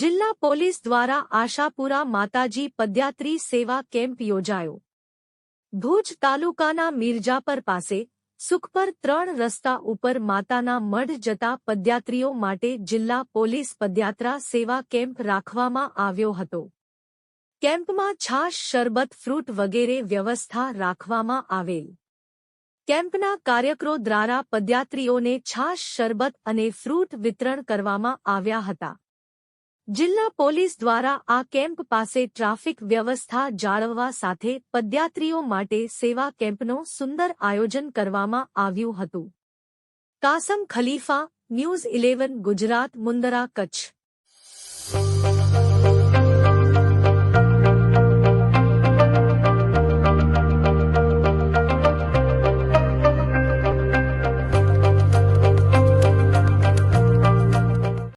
જિલ્લા પોલીસ દ્વારા આશાપુરા માતાજી પદયાત્રી સેવા કેમ્પ યોજાયો. ભુજ તાલુકાના મિર્જાપર પાસે સુખપર ત્રણ રસ્તા ઉપર માતાના મઢ જતા પદયાત્રીઓ માટે જિલ્લા પોલીસ પદયાત્રા સેવા કેમ્પ રાખવામાં આવ્યો હતો. કેમ્પમાં છાશ, શરબત, ફ્રૂટ વગેરે વ્યવસ્થા રાખવામાં આવેલ. કેમ્પના કાર્યકરો દ્વારા પદયાત્રીઓને છાશ, શરબત અને ફ્રૂટ વિતરણ કરવામાં આવ્યા હતા. જિલ્લા પોલીસ દ્વારા આ કેમ્પ પાસે ટ્રાફિક વ્યવસ્થા જાળવવા સાથે પદયાત્રીઓ માટે સેવા કેમ્પનો સુંદર આયોજન કરવામાં આવ્યું હતું. Kasam Khalifa, news eleven, Gujarat, Mundra Kutch.